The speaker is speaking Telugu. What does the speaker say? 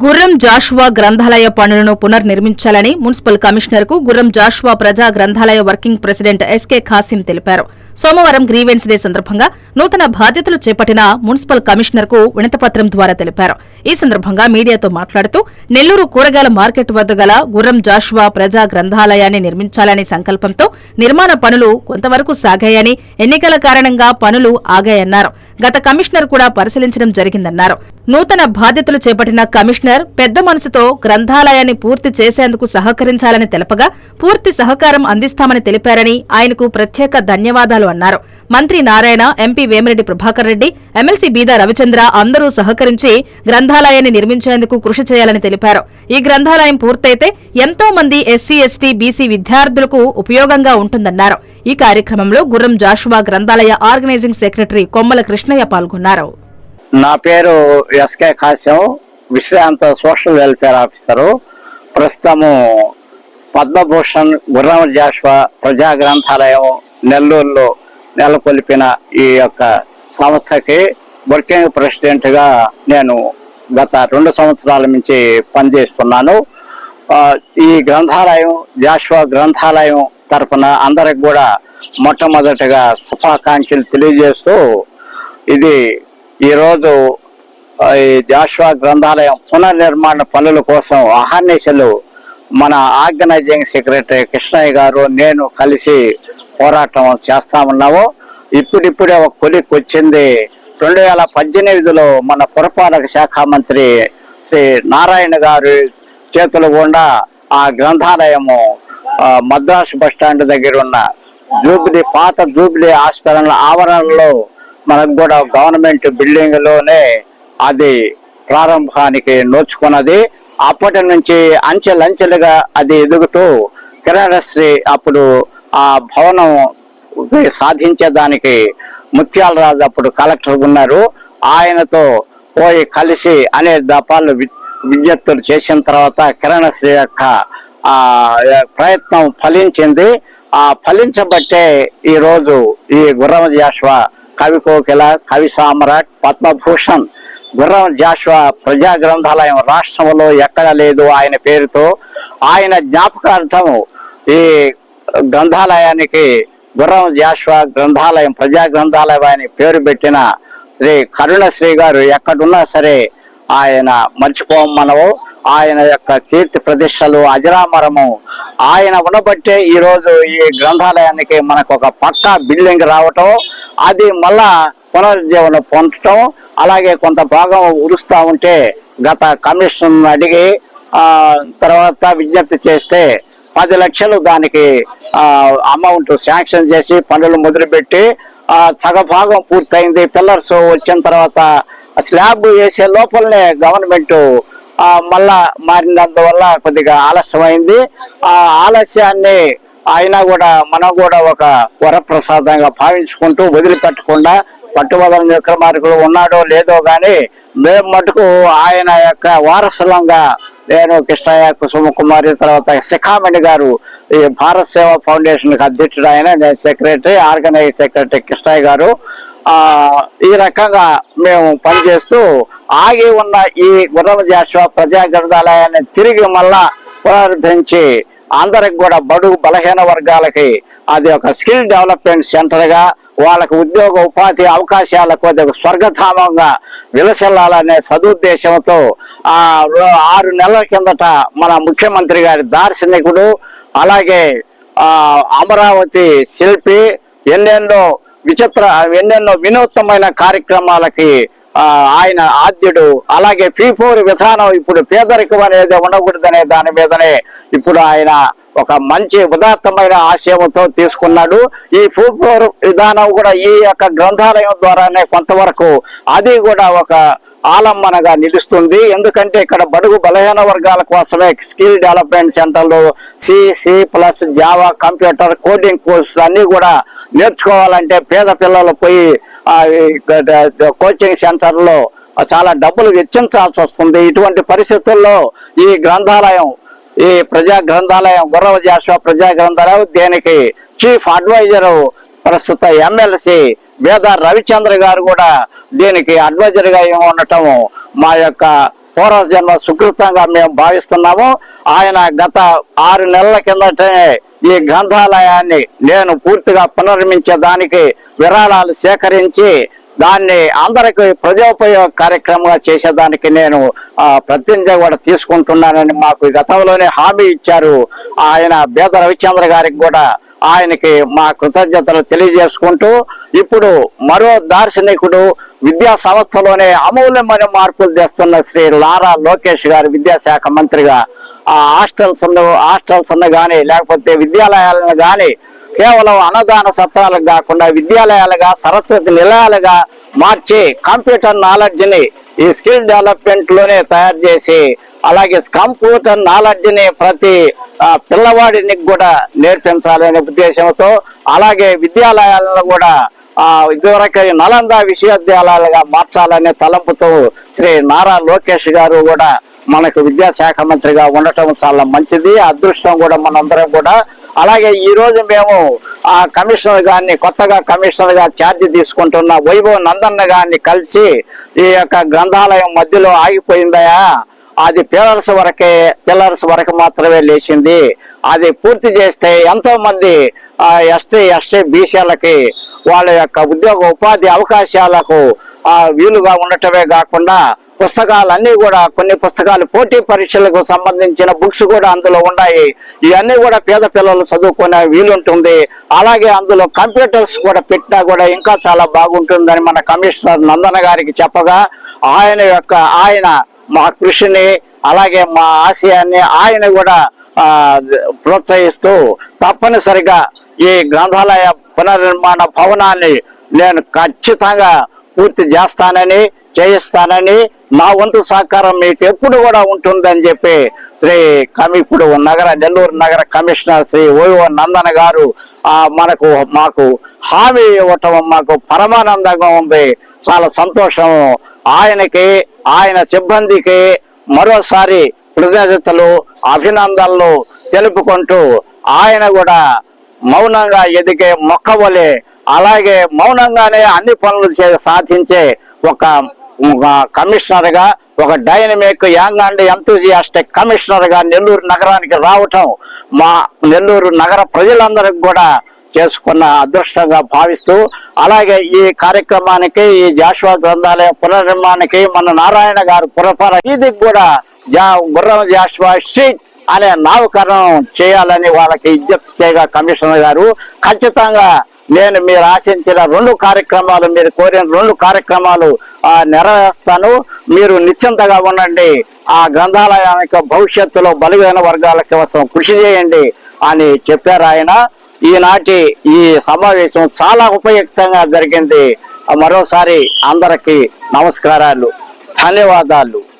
గుర్రం జాషువా గ్రంథాలయ పనులను పునర్నిర్మించాలని మున్సిపల్ కమిషనర్కు గుర్రం జాషువా ప్రజా గ్రంథాలయ వర్కింగ్ ప్రెసిడెంట్ ఎస్కే ఖాసిం తెలిపారు. సోమవారం గ్రీవెన్స్ డే సందర్భంగా నూతన బాధ్యతలు చేపట్టిన మున్సిపల్ కమిషనర్కు వినతపత్రం ద్వారా తెలిపారు. ఈ సందర్భంగా మీడియాతో మాట్లాడుతూ నెల్లూరు కూరగాయల మార్కెట్ వద్ద గల గుర్రం జాషువా ప్రజా గ్రంథాలయాన్ని నిర్మించాలనే సంకల్పంతో నిర్మాణ పనులు కొంతవరకు సాగాయని ఎన్నికల కారణంగా పనులు ఆగాయన్నారు. గత కమిషనర్ కూడా పరిశీలించడం జరిగిందన్నారు. నూతన బాధ్యతలు చేపట్టిన కమిషనర్ పెద్ద మనసుతో గ్రంథాలయాన్ని పూర్తి చేసేందుకు సహకరించాలని తెలపగా పూర్తి సహకారం అందిస్తామని తెలిపారని ఆయనకు ప్రత్యేక ధన్యవాదాలు అన్నారు. మంత్రి నారాయణ ఎంపీ వేమిరెడ్డి ప్రభాకర్ రెడ్డి ఎమ్మెల్సీ బీదా రవిచంద్ర అందరూ సహకరించి గ్రంథాలయాన్ని నిర్మించేందుకు కృషి చేయాలని తెలిపారు. ఈ గ్రంథాలయం పూర్తయితే ఎంతో మంది ఎస్సీ ఎస్టీ బీసీ విద్యార్థులకు ఉపయోగంగా ఉంటుందన్నారు. ఈ కార్యక్రమంలో గుర్రం జాషువా గ్రంథాలయ ఆర్గనైజింగ్ సెక్రటరీ కొమ్మల కృష్ణయ్య పాల్గొన్నారు. నా పేరు ఎస్కే కాశ్యం విశ్రాంత సోషల్ వెల్ఫేర్ ఆఫీసరు. ప్రస్తుతము పద్మభూషణ్ గుర్రం జాషువా ప్రజా గ్రంథాలయం నెల్లూరులో నెలకొల్పిన ఈ యొక్క సంస్థకి వర్కింగ్ ప్రెసిడెంట్గా నేను గత రెండు సంవత్సరాల నుంచి పనిచేస్తున్నాను. ఈ గ్రంథాలయం జాషువా గ్రంథాలయం తరపున అందరికి కూడా మొట్టమొదటిగా శుభాకాంక్షలు తెలియజేస్తూ ఇది ఈరోజు ఈ జాషువా గ్రంథాలయం పునర్నిర్మాణ పనుల కోసం అహర్నిశలు మన ఆర్గనైజింగ్ సెక్రటరీ కృష్ణయ్య గారు నేను కలిసి పోరాటం చేస్తా ఉన్నాము ఇప్పుడిప్పుడే ఒక కొలిక్ వచ్చింది. రెండు వేల పద్దెనిమిదిలో మన పురపాలక శాఖ మంత్రి శ్రీ నారాయణ గారి చేతుల గుండా ఆ గ్రంథాలయము మద్రాసు బస్ స్టాండ్ దగ్గర ఉన్న జూబ్లీ పాత జూబ్లీ హాస్పిటల్ ఆవరణలో మనకు కూడా గవర్నమెంట్ బిల్డింగ్లోనే అది ప్రారంభానికి నోచుకున్నది. అప్పటి నుంచి అంచెలంచెలుగా అది ఎదుగుతూ కిరణశ్రీ అప్పుడు ఆ భవనం సాధించేదానికి ముత్యాల రాజు అప్పుడు కలెక్టర్ ఉన్నారు. ఆయనతో పోయి కలిసి అనే దఫాలు వి- విజ్ఞప్తులు చేసిన తర్వాత కిరణశ్రీ యొక్క ఆ ప్రయత్నం ఫలించింది. ఆ ఫలించబట్టే ఈరోజు ఈ గుర్రం జాషువా కవి కోకిల కవి సామ్రాట్ పద్మభూషణ్ గుర్రం జాషువా ప్రజా గ్రంథాలయం రాష్ట్రంలో ఎక్కడ లేదు ఆయన పేరుతో. ఆయన జ్ఞాపకార్థం ఈ గ్రంథాలయానికి గుర్రం జాషువా గ్రంథాలయం ప్రజా గ్రంథాలయం అని పేరు పెట్టిన శ్రీ కరుణశ్రీ గారు ఎక్కడున్నా సరే ఆయన మర్చిపోమనవు. ఆయన యొక్క కీర్తి ప్రతిష్టలు అజరామరము ఆయన ఉండబట్టే ఈరోజు ఈ గ్రంథాలయానికి మనకు ఒక పక్కా బిల్డింగ్ రావటం. అది మళ్ళా పునరుజ్జీవనం పొందటం అలాగే కొంత భాగం ఉరుస్తూ ఉంటే గత కమిషన్ అడిగి తర్వాత విజ్ఞప్తి చేస్తే పది లక్షలు దానికి అమౌంట్ శాంక్షన్ చేసి పనులు మొదలుపెట్టి సగ భాగం పూర్తయింది. పిల్లర్స్ వచ్చిన తర్వాత స్లాబ్ వేసే లోపలనే గవర్నమెంట్ మళ్ళా మారినందువల్ల కొద్దిగా ఆలస్యమైంది. ఆ ఆలస్యాన్ని అయినా కూడా మనం కూడా ఒక వరప్రసాదంగా భావించుకుంటూ వదిలిపెట్టకుండా పట్టువదల విక్రమార్కుడు ఉన్నాడో లేదో గాని మేము మటుకు ఆయన యొక్క వారసులంగా నేను కృష్ణయ్య కుసుమ కుమారి తర్వాత శిఖామణి గారు ఈ భారత్ సేవా ఫౌండేషన్ అధ్యక్షుడు ఆయన నేను సెక్రటరీ ఆర్గనైజ్ సెక్రటరీ కృష్ణయ్య గారు. ఆ ఈ రకంగా మేము పనిచేస్తూ ఆగి ఉన్న ఈ గుర్రం జాషువా ప్రజా గ్రంథాలయాన్ని తిరిగి మళ్ళా పునరుద్ధరించి అందరికి కూడా బడుగు బలహీన వర్గాలకి అది ఒక స్కిల్ డెవలప్మెంట్ సెంటర్గా వాళ్ళకు ఉద్యోగ ఉపాధి అవకాశాల కొద్దిగా స్వర్గధామంగా విలసిల్లాలనే సదుద్దేశంతో ఆ ఆరు నెలల కిందట మన ముఖ్యమంత్రి గారి దార్శనికుడు అలాగే ఆ అమరావతి శిల్పి ఎన్నెన్నో విచిత్ర ఎన్నెన్నో వినూత్నమైన కార్యక్రమాలకి ఆయన ఆద్యుడు అలాగే ఫీ ఫోర్ విధానం ఇప్పుడు పేదరికం అనేది ఉండకూడదనే దాని మీదనే ఇప్పుడు ఆయన ఒక మంచి ఉదాత్తమైన ఆశయంతో తీసుకున్నాడు. ఈ ఫూ విధానం కూడా ఈ యొక్క గ్రంథాలయం ద్వారానే కొంతవరకు అది కూడా ఒక ఆలంబనగా నిలుస్తుంది. ఎందుకంటే ఇక్కడ బడుగు బలహీన వర్గాల కోసమే స్కిల్ డెవలప్మెంట్ సెంటర్లు C C plus Java computer coding కోర్సులు అన్ని కూడా నేర్చుకోవాలంటే పేద పిల్లలు పోయి కోచింగ్ సెంటర్లో చాలా డబ్బులు వెచ్చించాల్సి వస్తుంది. ఇటువంటి పరిస్థితుల్లో ఈ గ్రంథాలయం ఈ ప్రజా గ్రంథాలయం గుర్రవ జాషువా ప్రజా గ్రంథాలయం దీనికి చీఫ్ అడ్వైజర్ ప్రస్తుత ఎమ్మెల్సీ వేద రవిచంద్ర గారు కూడా దీనికి అడ్వైజర్గా ఉండటం మా యొక్క పూర్వజన్మ సుకృతంగా మేము భావిస్తున్నాము. ఆయన గత ఆరు నెలల కిందటనే ఈ గ్రంథాలయాన్ని నేను పూర్తిగా పునర్మించే దానికి విరాళాలు సేకరించి దాన్ని అందరికి ప్రజోపయోగ కార్యక్రమంగా చేసేదానికి నేను ప్రతిజ్ఞ కూడా తీసుకుంటున్నానని మాకు గతంలోనే హామీ ఇచ్చారు. ఆయన బేద రవిచంద్ర గారికి కూడా ఆయనకి మా కృతజ్ఞతలు తెలియజేసుకుంటూ ఇప్పుడు మరో దార్శనికుడు విద్యా సంస్థలోనే అమూల్యమైన మార్పులు తెస్తున్న శ్రీ లారా లోకేష్ గారు విద్యాశాఖ మంత్రిగా. ఆ హాస్టల్స్ హాస్టల్స్ కానీ లేకపోతే విద్యాలయాలను కానీ కేవలం అన్నదాన సత్రాలకు కాకుండా విద్యాలయాలుగా సరస్వతి నిలయాలుగా మార్చి కంప్యూటర్ నాలెడ్జ్ని ఈ స్కిల్ డెవలప్మెంట్లోనే తయారు చేసి అలాగే కంప్యూటర్ నాలెడ్జ్ని ప్రతి పిల్లవాడిని కూడా నేర్పించాలనే ఉద్దేశంతో అలాగే విద్యాలయాలను కూడా ఆ ఇదివరకు నలంద విశ్వవిద్యాలయాలుగా మార్చాలనే తలంపుతో శ్రీ నారా లోకేష్ గారు కూడా మనకు విద్యాశాఖ మంత్రిగా ఉండటం చాలా మంచిది. అదృష్టం కూడా మనందరం కూడా అలాగే ఈ రోజు మేము ఆ కమిషనర్ గారిని కొత్తగా కమిషనర్గా ఛార్జ్ తీసుకుంటున్న వైభవ్ నందన్న గారిని కలిసి ఈ యొక్క గ్రంథాలయం మధ్యలో ఆగిపోయిందయా? అది పిల్లర్స్ వరకే పిల్లర్స్ వరకు మాత్రమే లేచింది. అది పూర్తి చేస్తే ఎంతో మంది ఎస్టీ ఎస్టీ బీసీలకి వాళ్ళ యొక్క ఉద్యోగ ఉపాధి అవకాశాలకు వీలుగా ఉండటమే కాకుండా పుస్తకాలన్నీ కూడా కొన్ని పుస్తకాలు పోటీ పరీక్షలకు సంబంధించిన బుక్స్ కూడా అందులో ఉన్నాయి. ఇవన్నీ కూడా పేద పిల్లలు చదువుకునే వీలుంటుంది. అలాగే అందులో కంప్యూటర్స్ కూడా పెట్టినా కూడా ఇంకా చాలా బాగుంటుందని మన కమిషనర్ నందన గారికి చెప్పగా ఆయన యొక్క ఆయన మా కృషిని అలాగే మా ఆశయాన్ని ఆయన కూడా ప్రోత్సహిస్తూ తప్పనిసరిగా ఈ గ్రంథాలయ పునర్నిర్మాణ భవనాన్ని నేను ఖచ్చితంగా పూర్తి చేస్తానని చేయిస్తానని నా వంతు సహకారం మీకు ఎప్పుడు కూడా ఉంటుందని చెప్పి శ్రీ కమి ఇప్పుడు నగర నెల్లూరు నగర కమిషనర్ శ్రీ ఓయో నందన గారు మనకు మాకు హామీ ఇవ్వటం మాకు పరమానందంగా ఉంది. చాలా సంతోషం. ఆయనకి ఆయన సిబ్బందికి మరోసారి కృతజ్ఞతలు అభినందనలు తెలుపుకుంటూ ఆయన కూడా మౌనంగా ఎదిగే మొక్కవలే అలాగే మౌనంగానే అన్ని పనులు చే- సాధించే ఒక కమిషనర్గా కమిషనర్గా ఒక డైనమిక్ యాంగ్ అండ్ ఎంతూజియాస్టిక్ కమిషనర్గా నెల్లూరు నగరానికి రావటం మా నెల్లూరు నగర ప్రజలందరికి కూడా చేసుకున్న అదృష్టంగా భావిస్తూ అలాగే ఈ కార్యక్రమానికి ఈ జాషువా గ్రంథాలయ పునర్నిర్మాణానికి మన నారాయణ గారు పురపర ఇది కూడా జా గుర్రం జాషువా స్ట్రీట్ అనే నామకరణం చేయాలని వాళ్ళకి విజ్ఞప్తి చేయగా కమిషనర్ గారు ఖచ్చితంగా నేను మీరు ఆశించిన రెండు కార్యక్రమాలు మీరు కోరిన రెండు కార్యక్రమాలు ఆ, నెరవేరుస్తాను. మీరు నిశ్చింతగా ఉండండి. ఆ గ్రంథాలయానికి భవిష్యత్తులో బలహీన వర్గాల కోసం కృషి చేయండి అని చెప్పారు ఆయన. ఈనాటి ఈ సమావేశం చాలా ఉపయుక్తంగా జరిగింది. మరోసారి అందరికీ నమస్కారాలు ధన్యవాదాలు.